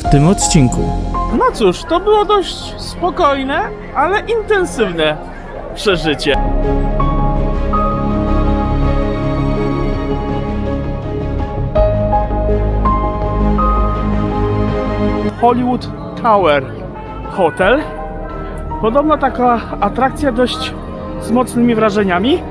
w tym odcinku. No cóż, to było dość spokojne, ale intensywne przeżycie. Hollywood Tower Hotel. Podobno taka atrakcja dość z mocnymi wrażeniami.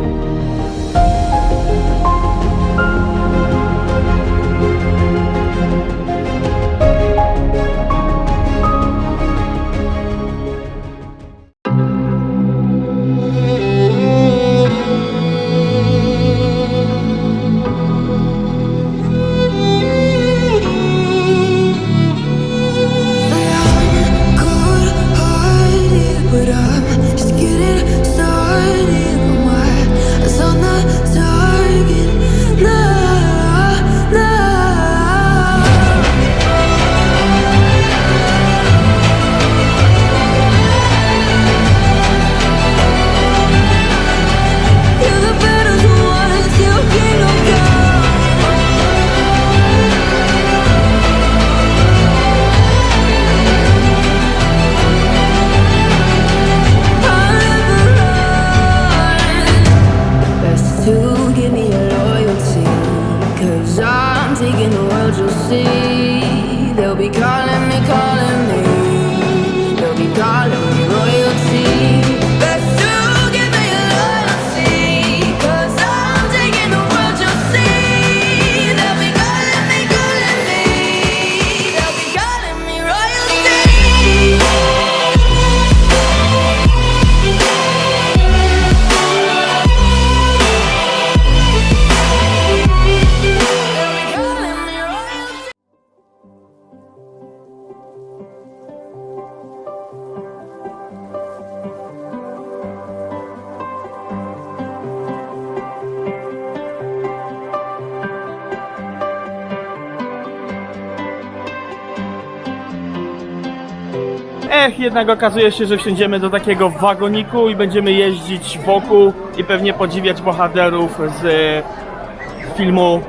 Ech, jednak okazuje się, że wsiądziemy do takiego wagoniku i będziemy jeździć wokół i pewnie podziwiać bohaterów z e, filmu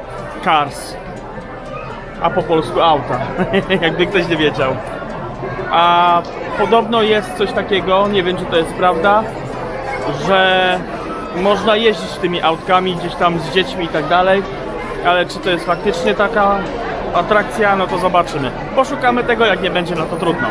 Cars. A po polsku auta, jakby ktoś nie wiedział. A podobno jest coś takiego, nie wiem czy to jest prawda, że można jeździć tymi autkami gdzieś tam z dziećmi i tak dalej, ale czy to jest faktycznie taka atrakcja, no to zobaczymy. Poszukamy tego, jak nie będzie, no to trudno.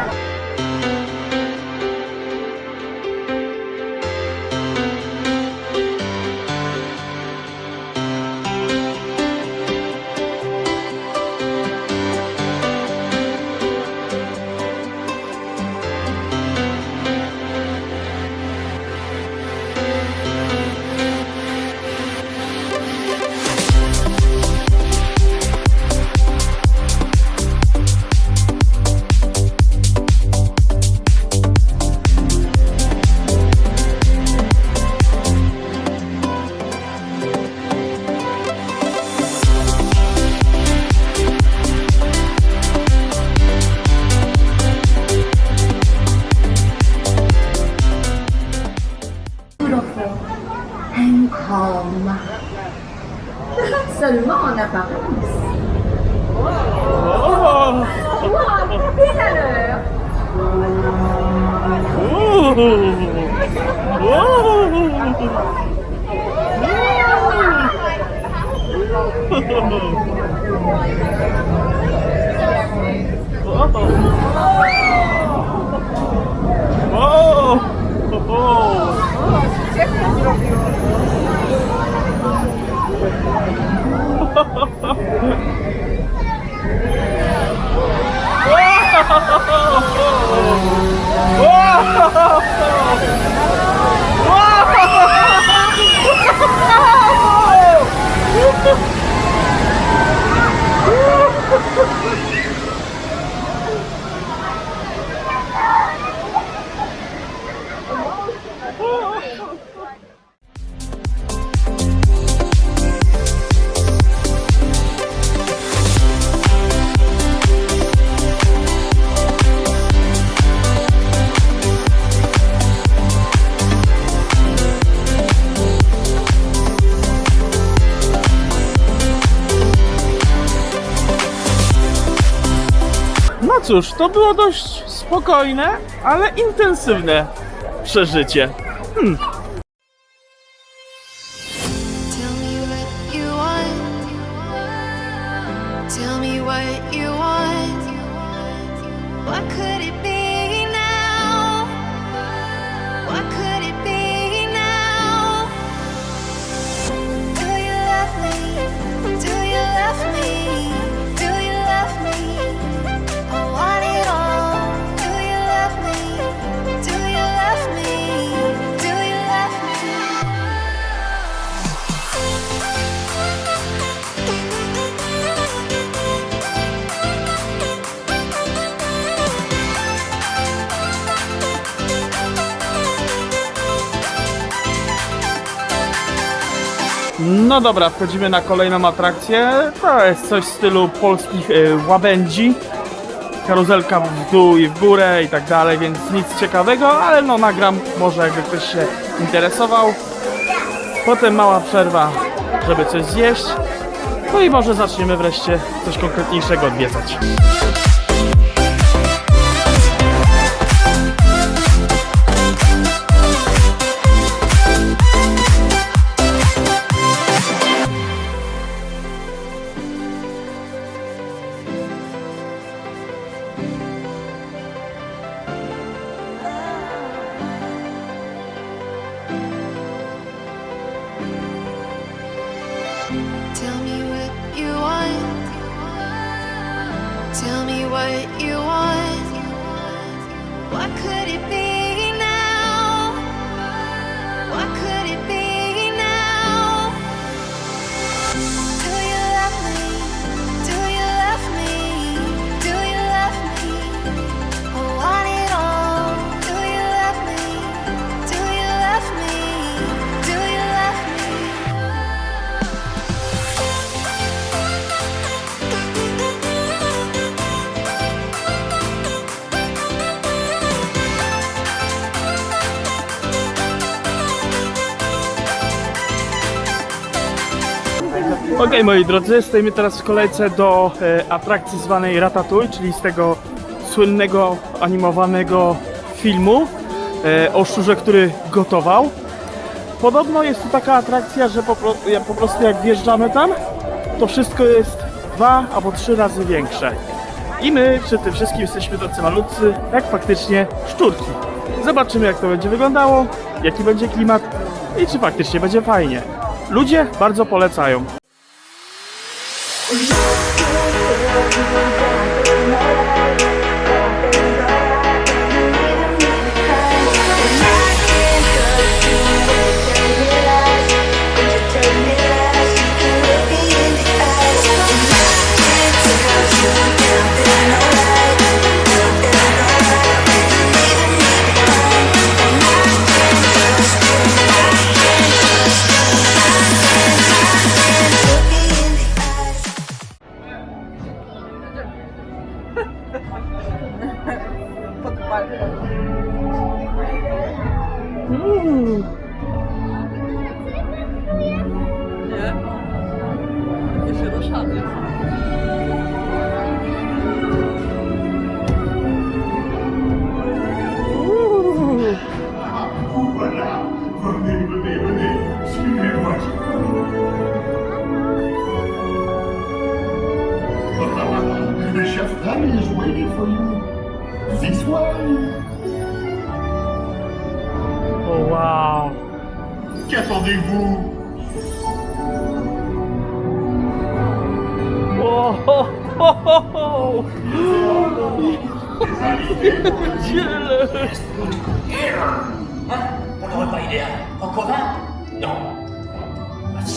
Cóż, to było dość spokojne, ale intensywne przeżycie. Tell No dobra, wchodzimy na kolejną atrakcję. To jest coś w stylu polskich y, łabędzi. Karuzelka w dół i w górę i tak dalej, więc nic ciekawego, ale no nagram, może jakby ktoś się interesował. Potem mała przerwa, żeby coś zjeść. No i może zaczniemy wreszcie coś konkretniejszego odwiedzać. Tell me what you want. What could it be Okej moi drodzy, stoimy teraz w kolejce do e, atrakcji zwanej Ratatouille, czyli z tego słynnego animowanego filmu e, o szczurze, który gotował. Podobno jest to taka atrakcja, że po, po prostu jak wjeżdżamy tam, to wszystko jest dwa albo trzy razy większe. I my przy tym wszystkim jesteśmy tacy malutcy, jak faktycznie szczurki. Zobaczymy jak to będzie wyglądało, jaki będzie klimat i czy faktycznie będzie fajnie. Ludzie bardzo polecają.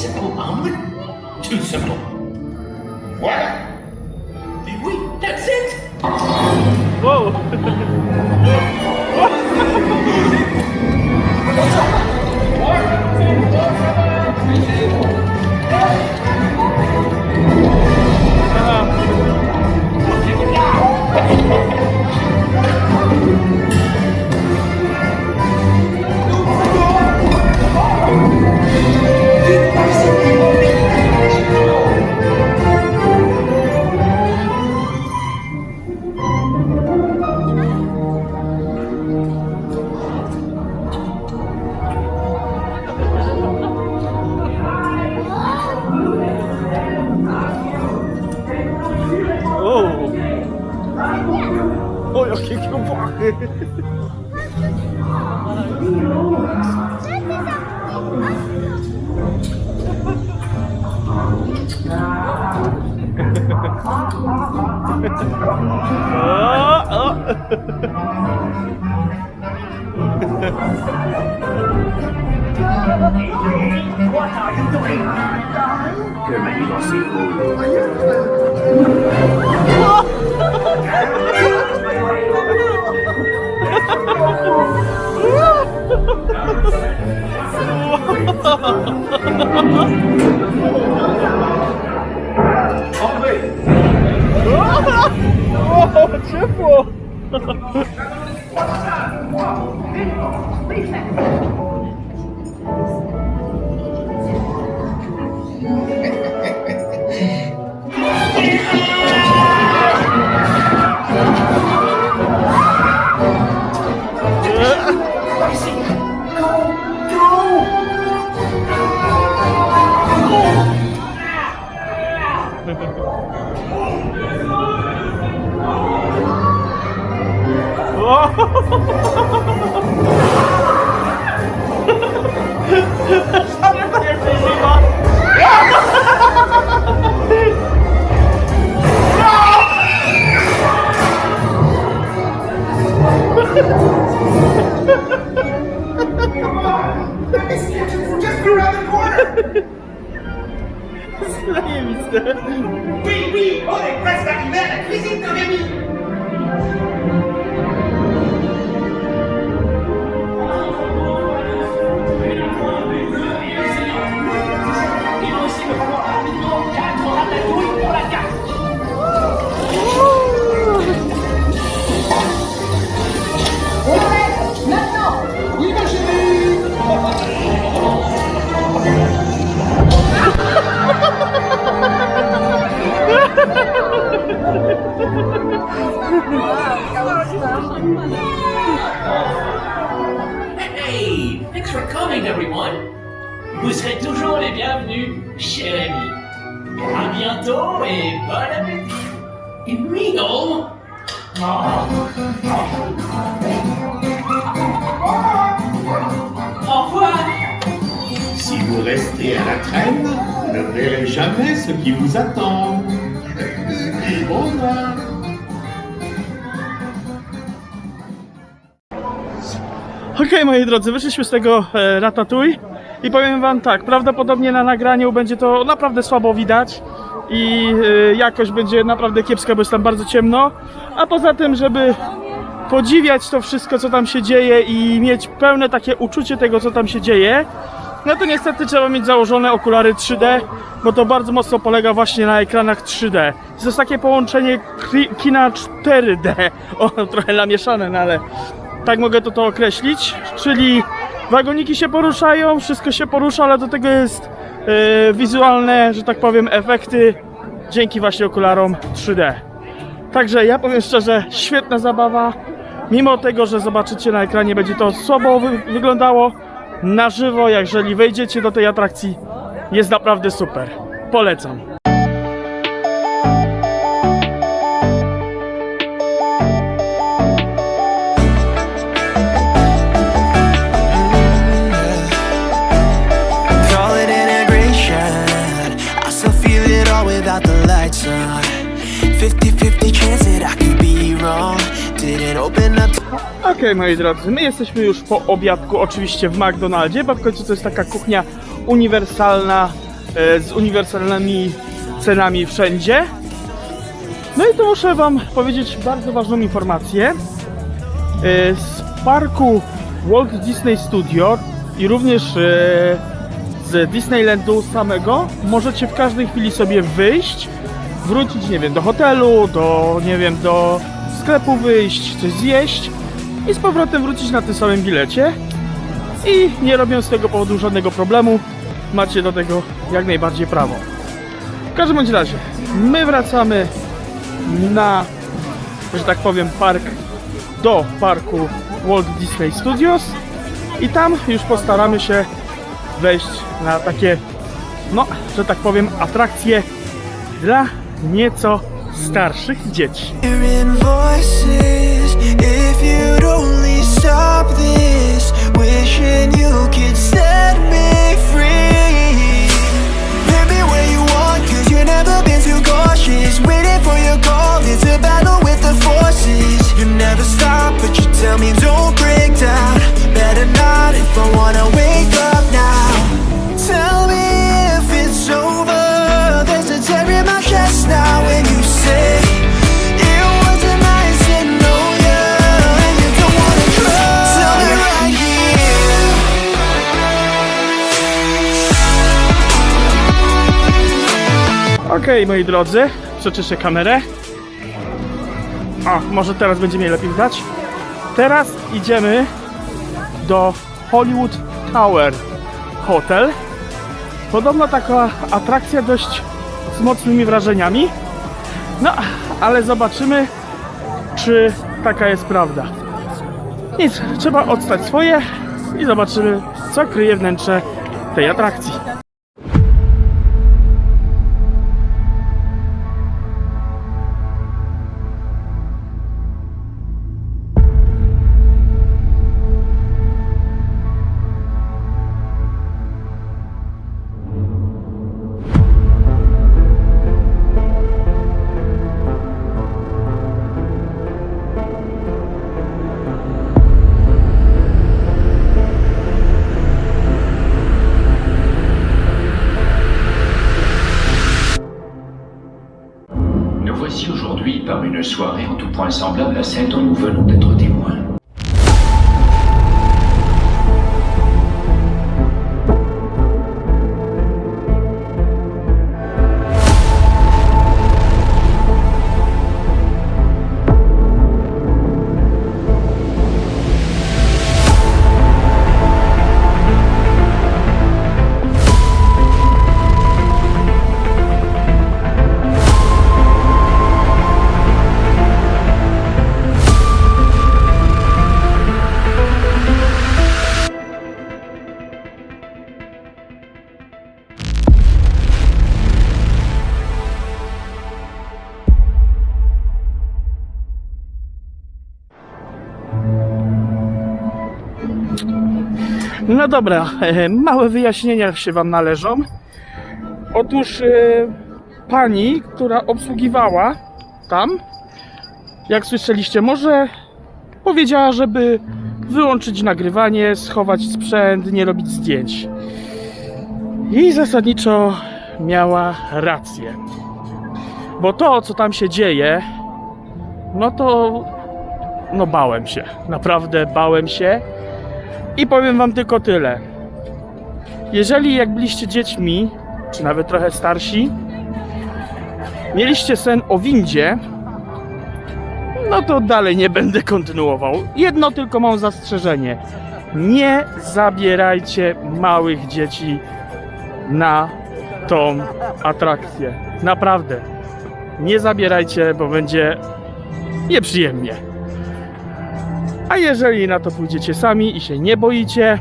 simple, Armin. Too simple. What? did we? That's it. Whoa. Wow. O, jakie kiełbachy! O, o. Que manigancez-vous O, Oh, Mino Au revoir Si vous restez à la traîne, vous ne verrez jamais ce qui vous attend. Au revoir. Okej, moi drodzy, wyszliśmy z tego e, Ratatouille i powiem wam tak, prawdopodobnie na nagraniu będzie to naprawdę słabo widać i e, jakość będzie naprawdę kiepska, bo jest tam bardzo ciemno, a poza tym, żeby podziwiać to wszystko, co tam się dzieje i mieć pełne takie uczucie tego, co tam się dzieje, no to niestety trzeba mieć założone okulary 3D, bo to bardzo mocno polega właśnie na ekranach 3D. To jest takie połączenie kina 4D, o, trochę namieszane, no ale tak mogę to, to określić, czyli wagoniki się poruszają, wszystko się porusza, ale do tego jest wizualne, że tak powiem, efekty dzięki właśnie okularom 3D. Także ja powiem szczerze, świetna zabawa. Mimo tego, że zobaczycie na ekranie, będzie to słabo wy wyglądało na żywo, jeżeli wejdziecie do tej atrakcji, jest naprawdę super. Polecam. Okej, moi drodzy, my jesteśmy już po obiadku, oczywiście w McDonaldzie, bo w końcu to jest taka kuchnia uniwersalna, e, z uniwersalnymi cenami wszędzie. No i tu muszę Wam powiedzieć bardzo ważną informację. E, Z parku Walt Disney Studio i również e, z Disneylandu samego możecie w każdej chwili sobie wyjść, wrócić, nie wiem, do hotelu, do, nie wiem, do sklepu wyjść, coś zjeść i z powrotem wrócić na tym samym bilecie i nie robiąc z tego powodu żadnego problemu, macie do tego jak najbardziej prawo. W każdym bądź razie, my wracamy na, że tak powiem, park do parku Walt Disney Studios i tam już postaramy się wejść na takie, no, że tak powiem, atrakcje dla nieco starszych dzieci. you'd only stop this, wishing you could set me free. Okej, moi drodzy, przeczyszczę kamerę. O, może teraz będzie mnie lepiej widać. Teraz idziemy do Hollywood Tower Hotel. Podobno taka atrakcja dość z mocnymi wrażeniami. No, ale zobaczymy, czy taka jest prawda. Nic, trzeba odstać swoje i zobaczymy, co kryje wnętrze tej atrakcji. Soirée en tout point semblable à celle dont nous venons d'être témoins. No dobra, e, małe wyjaśnienia się Wam należą. Otóż e, pani, która obsługiwała tam, jak słyszeliście, może powiedziała, żeby wyłączyć nagrywanie, schować sprzęt, nie robić zdjęć. I zasadniczo miała rację. Bo to, co tam się dzieje, no to. No bałem się. Naprawdę bałem się. I powiem wam tylko tyle. Jeżeli jak byliście dziećmi, czy nawet trochę starsi, mieliście sen o windzie, no to dalej nie będę kontynuował. Jedno tylko mam zastrzeżenie. Nie zabierajcie małych dzieci na tą atrakcję. Naprawdę. Nie zabierajcie, bo będzie nieprzyjemnie. A jeżeli na to pójdziecie sami i się nie boicie,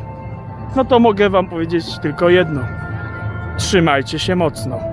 no to mogę wam powiedzieć tylko jedno. Trzymajcie się mocno.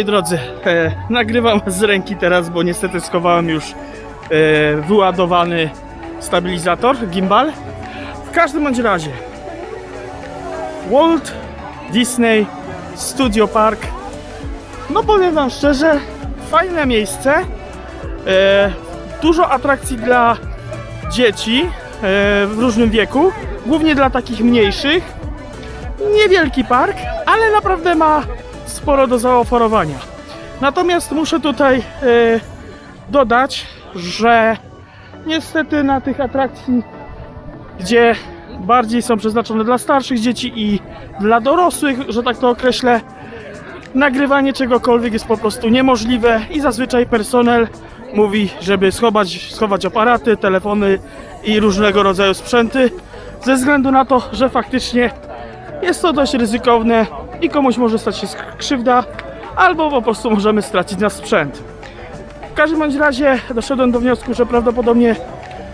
Moi drodzy, e, nagrywam z ręki teraz, bo niestety schowałem już e, wyładowany stabilizator, gimbal. W każdym bądź razie, Walt Disney Studio Park. No powiem Wam szczerze, fajne miejsce. E, dużo atrakcji dla dzieci e, w różnym wieku, głównie dla takich mniejszych. Niewielki park, ale naprawdę ma sporo do zaoferowania. Natomiast muszę tutaj e, dodać, że niestety na tych atrakcji, gdzie bardziej są przeznaczone dla starszych dzieci i dla dorosłych, że tak to określę, nagrywanie czegokolwiek jest po prostu niemożliwe i zazwyczaj personel mówi, żeby schować, schować aparaty, telefony i różnego rodzaju sprzęty, ze względu na to, że faktycznie jest to dość ryzykowne i komuś może stać się krzywda, albo po prostu możemy stracić nasz sprzęt. W każdym bądź razie doszedłem do wniosku, że prawdopodobnie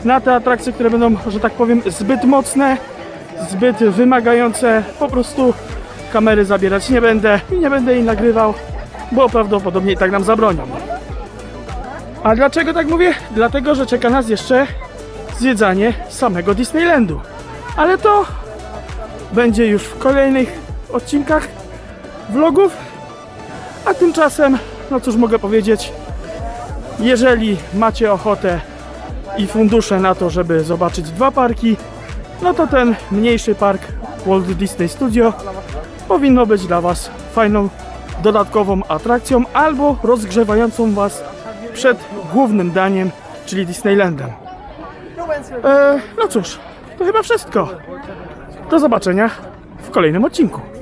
na te atrakcje, które będą, że tak powiem, zbyt mocne, zbyt wymagające, po prostu kamery zabierać nie będę i nie będę jej nagrywał, bo prawdopodobnie i tak nam zabronią. A dlaczego tak mówię? Dlatego, że czeka nas jeszcze zwiedzanie samego Disneylandu. Ale to będzie już w kolejnych odcinkach vlogów. A tymczasem, no cóż mogę powiedzieć, jeżeli macie ochotę i fundusze na to, żeby zobaczyć dwa parki, no to ten mniejszy park Walt Disney Studio powinno być dla Was fajną, dodatkową atrakcją albo rozgrzewającą Was przed głównym daniem, czyli Disneylandem. E, no cóż, to chyba wszystko. Do zobaczenia w kolejnym odcinku.